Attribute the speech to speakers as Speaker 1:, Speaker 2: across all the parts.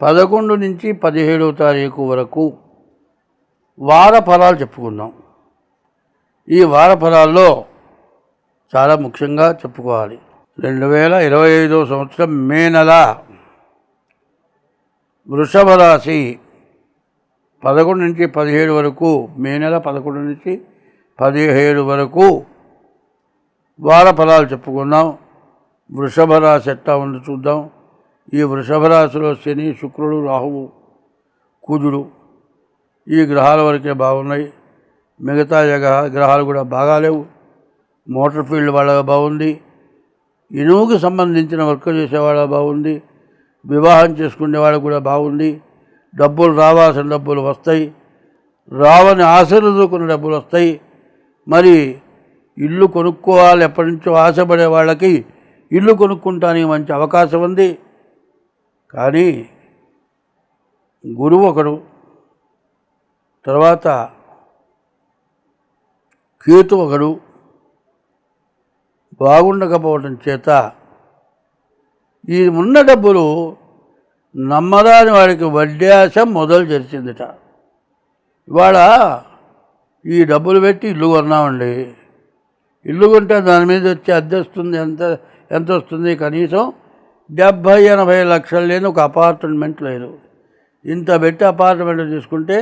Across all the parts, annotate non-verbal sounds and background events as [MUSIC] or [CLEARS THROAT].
Speaker 1: పదకొండు నుంచి పదిహేడవ తారీఖు వరకు వార ఫలాలు చెప్పుకుందాం. ఈ వార ఫలాల్లో చాలా ముఖ్యంగా చెప్పుకోవాలి. రెండు వేల ఇరవై ఐదో సంవత్సరం మే నెల వృషభ రాశి పదకొండు నుంచి పదిహేడు వరకు మే నెల పదకొండు నుంచి పదిహేడు వరకు వార ఫలాలు చెప్పుకుందాం. వృషభ రాశి ఎట్లా ఉంది చూద్దాం. ఈ వృషభ రాశిలో శని శుక్రుడు రాహువు కూజుడు ఈ గ్రహాల వరకే బాగున్నాయి. మిగతా యగ గ్రహాలు కూడా బాగాలేవు. మోటార్ ఫీల్డ్ వాళ్ళ బాగుంది. ఇనుముకి సంబంధించిన వర్క్ చేసేవాళ్ళ బాగుంది. వివాహం చేసుకునే వాళ్ళకు కూడా బాగుంది. డబ్బులు రావాల్సిన డబ్బులు వస్తాయి. రావని ఆశలుకున్న డబ్బులు వస్తాయి. మరి ఇల్లు కొనుక్కోవాలి ఎప్పటి నుంచో ఆశపడే వాళ్ళకి ఇల్లు కొనుక్కుంటానికి మంచి అవకాశం ఉంది. కానీ గురువు ఒకడు తర్వాత కేతు ఒకడు బాగుండకపోవడం చేత ఈ ఉన్న డబ్బులు నమ్మరాని వాడికి వడ్డీ మొదలు జరిచిందిట. ఇవాళ ఈ డబ్బులు పెట్టి ఇల్లు కొన్నామండి. ఇల్లు కొంటే దాని మీద వచ్చి అద్దె వస్తుంది ఎంత ఎంత వస్తుంది కనీసం? డెబ్భై ఎనభై లక్షలు లేని ఒక అపార్ట్మెంట్ లేదు. ఇంత పెట్టి అపార్ట్మెంట్ తీసుకుంటే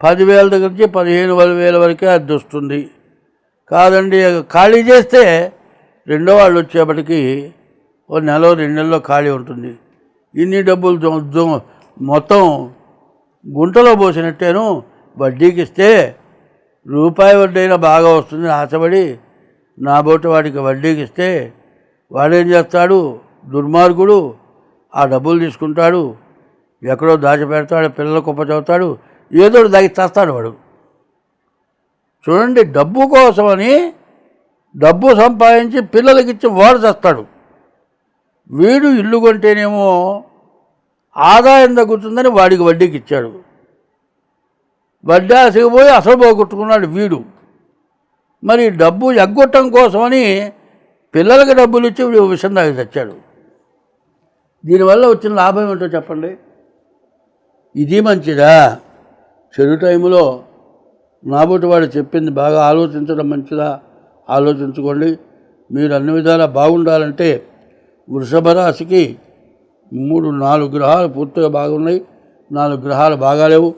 Speaker 1: పదివేల దగ్గర నుంచి పదిహేను వేల వరకే అద్దె వస్తుంది. కాదండి ఖాళీ చేస్తే రెండో వాళ్ళు వచ్చేప్పటికి ఓ నెల రెండు నెలలో ఖాళీ ఉంటుంది. ఇన్ని డబ్బులు మొత్తం గుంటలో పోసినట్టేను వడ్డీకి ఇస్తే రూపాయి వడ్డీ అయినా బాగా వస్తుందని ఆశపడి నా బోటి వాడికి వడ్డీకి ఇస్తే వాడేం చేస్తాడు? దుర్మార్గుడు ఆ డబ్బులు తీసుకుంటాడు ఎక్కడో దాచిపెడతాడు పిల్లల కుప్ప చదువుతాడు ఏదో దాగి చేస్తాడు వాడు. చూడండి డబ్బు కోసమని డబ్బు సంపాదించి పిల్లలకి ఇచ్చి వాడు చేస్తాడు. వీడు ఇల్లు కొంటేనేమో ఆదాయం తగ్గుతుందని వాడికి వడ్డీకి ఇచ్చాడు. వడ్డీ ఆశకపోయి అసలు పోగొట్టుకున్నాడు వీడు. మరి డబ్బు ఎగ్గొట్టం కోసమని పిల్లలకి డబ్బులు ఇచ్చి విషయం దాకా తెచ్చాడు. దీనివల్ల వచ్చిన లాభం ఏమిటో చెప్పండి. ఇది మంచిదా? చెడు టైంలో నాబోటి వాడు చెప్పింది బాగా ఆలోచించడం మంచిదా? ఆలోచించుకోండి. మీరు అన్ని విధాలా బాగుండాలంటే వృషభ రాశికి మూడు నాలుగు గ్రహాలు పూర్తిగా బాగున్నాయి. నాలుగు గ్రహాలు బాగాలేవు.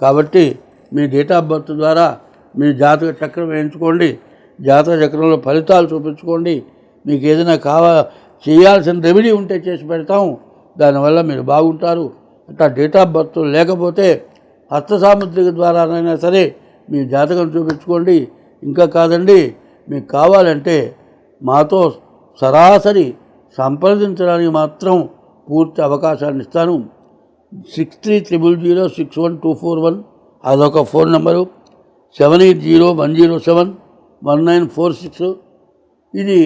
Speaker 1: కాబట్టి మీ డేట్ ఆఫ్ బర్త్ ద్వారా మీ జాతక చక్రం వేయించుకోండి. జాతక చక్రంలో ఫలితాలు చూపించుకోండి. మీకు ఏదైనా కావా చేయాల్సిన రెమెడీ ఉంటే చేసి పెడతాం. దానివల్ల మీరు బాగుంటారు. అట్లా డేట్ ఆఫ్ బర్త్ లేకపోతే హస్త సాముద్రిక ద్వారానైనా సరే మీ జాతకం చూపించుకోండి. ఇంకా కాదండి మీకు కావాలంటే మాతో సరాసరి సంప్రదించడానికి మాత్రం పూర్తి అవకాశాన్ని ఇస్తాను. Six three triple zero six one two four one అదొక phone number. Seven eight zero one zero seven one nine four six ఇది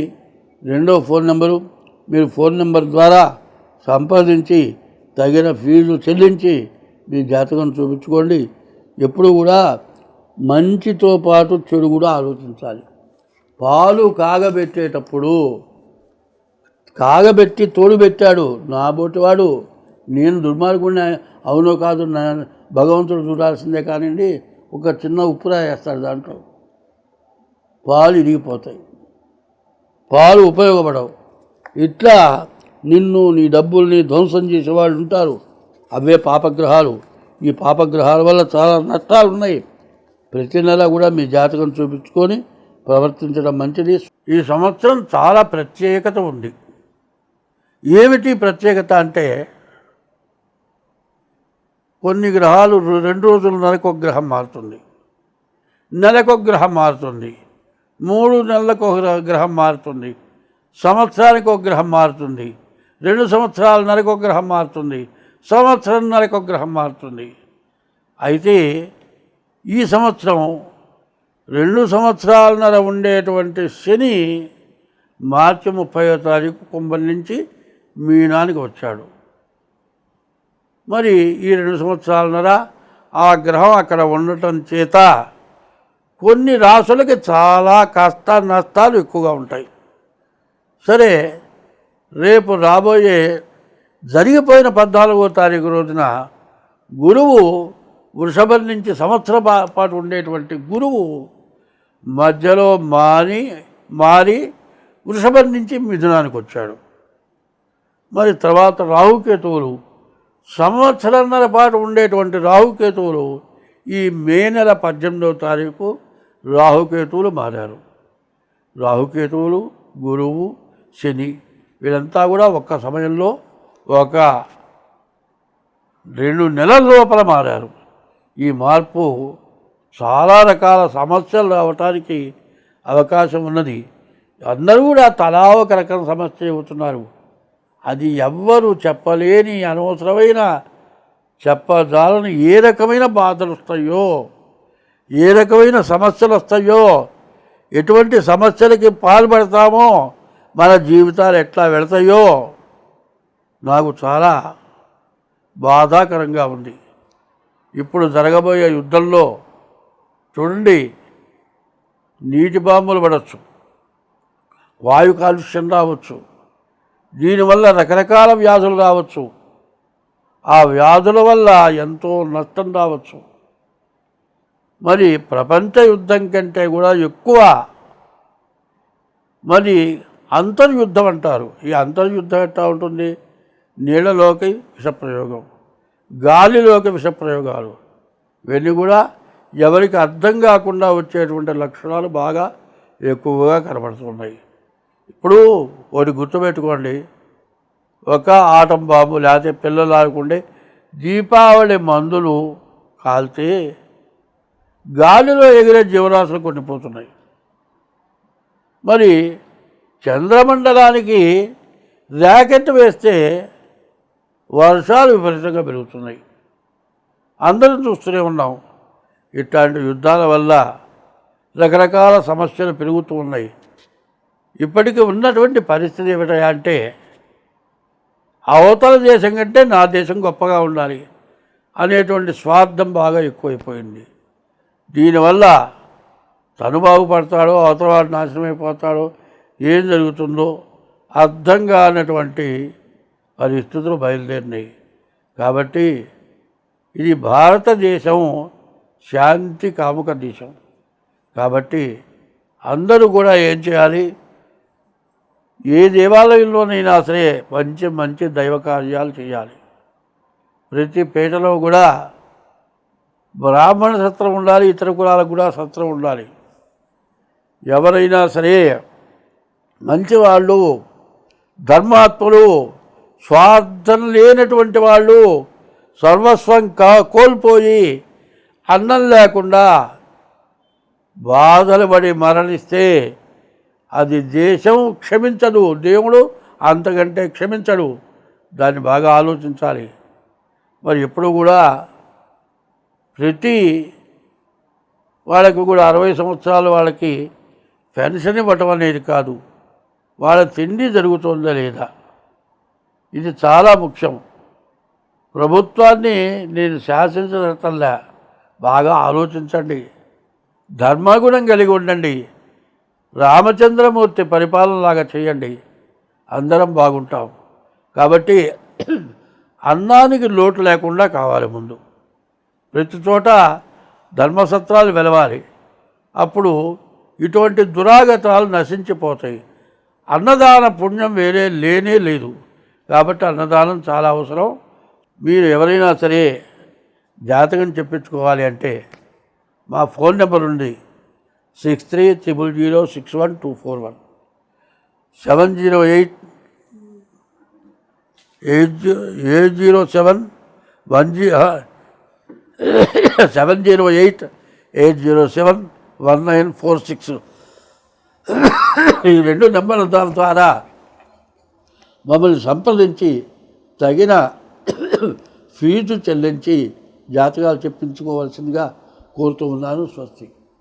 Speaker 1: రెండో ఫోన్ నెంబరు. మీరు ఫోన్ నెంబర్ ద్వారా సంప్రదించి తగిన ఫీజు చెల్లించి మీ జాతకం చూపించుకోండి. ఎప్పుడు కూడా మంచితో పాటు చెడు కూడా ఆలోచించాలి. పాలు కాగబెట్టేటప్పుడు కాగబెట్టి తోడు పెట్టాడు నా బోటివాడు. నేను దుర్మార్గుడిని అవునో కాదు నా భగవంతుడు చూడాల్సిందే కానివ్వండి ఒక చిన్న ఉప్పురా వేస్తాడు దాంట్లో. పాలు ఇరిగిపోతాయి. పాలు ఉపయోగపడవు. ఇట్లా నిన్ను నీ డబ్బుల్ని ధ్వంసం చేసేవాళ్ళు ఉంటారు. అవే పాపగ్రహాలు. ఈ పాపగ్రహాల వల్ల చాలా నష్టాలు ఉన్నాయి ప్రతి నెల కూడా మీ జాతకం చూపించుకొని ప్రవర్తించడం మంచిది. ఈ సంవత్సరం చాలా ప్రత్యేకత ఉంది. ఏమిటి ప్రత్యేకత అంటే కొన్ని గ్రహాలు రెండు రోజులు నెలకొక గ్రహం మారుతుంది. నెలకు గ్రహం మారుతుంది. మూడు నెలలకు ఒక గ్రహ- గ్రహం మారుతుంది. సంవత్సరానికి ఒక గ్రహం మారుతుంది. రెండు సంవత్సరాల ఒక గ్రహం మారుతుంది. సంవత్సరం ఒక గ్రహం మారుతుంది. అయితే ఈ సంవత్సరం రెండు సంవత్సరాలన్నర ఉండేటువంటి శని మార్చి ముప్పయో తారీఖు కుంభం నుంచి మీనానికి వచ్చాడు. మరి ఈ రెండు సంవత్సరాలన్నర ఆ గ్రహం అక్కడ ఉండటం చేత కొన్ని రాసులకి చాలా కష్ట నష్టాలు ఎక్కువగా ఉంటాయి. సరే రేపు రాబోయే జరిగిపోయిన పద్నాలుగో తారీఖు రోజున గురువు వృషభం నుంచి సంవత్సర పాటు ఉండేటువంటి గురువు మధ్యలో మాని మారి వృషభం నుంచి మిథునానికి వచ్చాడు. మరి తర్వాత రాహుకేతువులు సంవత్సరంన్నర పాటు ఉండేటువంటి రాహుకేతువులు ఈ మే నెల పద్దెనిమిదవ తారీఖు రాహుకేతువులు మారారు. రాహుకేతువులు గురువు శని. వీళ్ళంతా కూడా ఒక్క సమయంలో ఒక రెండు నెలల లోపల మారారు. ఈ మార్పు చాలా రకాల సమస్యలు రావటానికి అవకాశం ఉన్నది. అందరూ కూడా తలా ఒక రకం సమస్య చెబుతున్నారు. అది ఎవ్వరు చెప్పలేని అనవసరమైన చెప్పజాలని ఏ రకమైన బాధలు వస్తాయో ఏ రకమైన సమస్యలు వస్తాయో ఎటువంటి సమస్యలకి పాల్పడతామో మన జీవితాలు ఎట్లా వెళతాయో నాకు చాలా బాధాకరంగా ఉంది. ఇప్పుడు జరగబోయే యుద్ధంలో చూడండి నీటి బాంబులు పడవచ్చు వాయు కాలుష్యం రావచ్చు దీనివల్ల రకరకాల వ్యాధులు రావచ్చు. ఆ వ్యాధుల వల్ల ఎంతో నష్టం రావచ్చు. మరి ప్రపంచ యుద్ధం కంటే కూడా ఎక్కువ మరి అంతర్యుద్ధం అంటారు. ఈ అంతర్యుద్ధం ఎట్లా ఉంటుంది? నీళ్ళలోకి విషప్రయోగం గాలిలోకి విషప్రయోగాలు. ఇవన్నీ కూడా ఎవరికి అర్థం కాకుండా వచ్చేటువంటి లక్షణాలు బాగా ఎక్కువగా కనబడుతున్నాయి. ఇప్పుడు ఒకటి గుర్తుపెట్టుకోండి. ఒక ఆటం బాంబు లేకపోతే పిల్లలు ఆడుకుంటే దీపావళి మందులు కాల్తే గాలిలో ఎగిరే జీవరాశులు కొన్ని పోతున్నాయి మరి చంద్రమండలానికి ర్యాకెట్ వేస్తే వర్షాలు విపరీతంగా పెరుగుతున్నాయి. అందరం చూస్తూనే ఉన్నాం. ఇట్లాంటి యుద్ధాల వల్ల రకరకాల సమస్యలు పెరుగుతూ ఉన్నాయి. ఇప్పటికీ ఉన్నటువంటి పరిస్థితి ఏమిటా అంటే అవతల దేశం కంటే నా దేశం గొప్పగా ఉండాలి అనేటువంటి స్వార్థం బాగా ఎక్కువైపోయింది. దీనివల్ల తను బాగుపడతాడో అవతల వాడు నాశనం అయిపోతాడో ఏం జరుగుతుందో అర్థం కానటువంటి పరిస్థితులు బయలుదేరినాయి. కాబట్టి ఇది భారతదేశం శాంతి కాముక దేశం. కాబట్టి అందరూ కూడా ఏం చేయాలి? ఏ దేవాలయంలోనైనా సరే మంచి మంచి దైవ కార్యాలు చేయాలి. ప్రతి పేటలో కూడా బ్రాహ్మణ సత్రం ఉండాలి ఇతర కులాలకు కూడా సత్రం ఉండాలి. ఎవరైనా సరే మంచివాళ్ళు ధర్మాత్ములు స్వార్థం లేనటువంటి వాళ్ళు సర్వస్వం కా కోల్పోయి అన్నం లేకుండా బాధలు పడి మరణిస్తే అది దేశం క్షమించదు. దేవుడు అంతకంటే క్షమించడు. దాన్ని బాగా ఆలోచించాలి. మరి ఎప్పుడు కూడా ప్రతి వాళ్ళకి కూడా అరవై సంవత్సరాలు వాళ్ళకి పెన్షన్ ఇవ్వటం అనేది కాదు. వాళ్ళ తిండి జరుగుతుందా లేదా? ఇది చాలా ముఖ్యం. ప్రభుత్వాన్ని నేను శాసించటంలా బాగా ఆలోచించండి. ధర్మగుణం కలిగి ఉండండి. రామచంద్రమూర్తి పరిపాలనలాగా చేయండి. అందరం బాగుంటాం. కాబట్టి [CLEARS THROAT] అన్నానికి లోటు లేకుండా కావాలి ముందు. ప్రతి చోట ధర్మసత్రాలు వెలవాలి. అప్పుడు ఇటువంటి దురాగతాలు నశించిపోతాయి. అన్నదాన పుణ్యం వేరే లేనే లేదు. కాబట్టి అన్నదానం చాలా అవసరం. మీరు ఎవరైనా సరే జాతకం చెప్పించుకోవాలి అంటే మా ఫోన్ నెంబర్ ఉంది. Six three triple zero six one two four one. Seven zero eight eight G- eight zero seven one G seven zero eight eight zero seven one nine four six. ఈ రెండు నెంబర్ల దాని ద్వారా మమ్మల్ని సంప్రదించి తగిన fee చెల్లించి జాతకాలు చెప్పించుకోవాల్సిందిగా కోరుతూ ఉన్నాను స్వస్తి.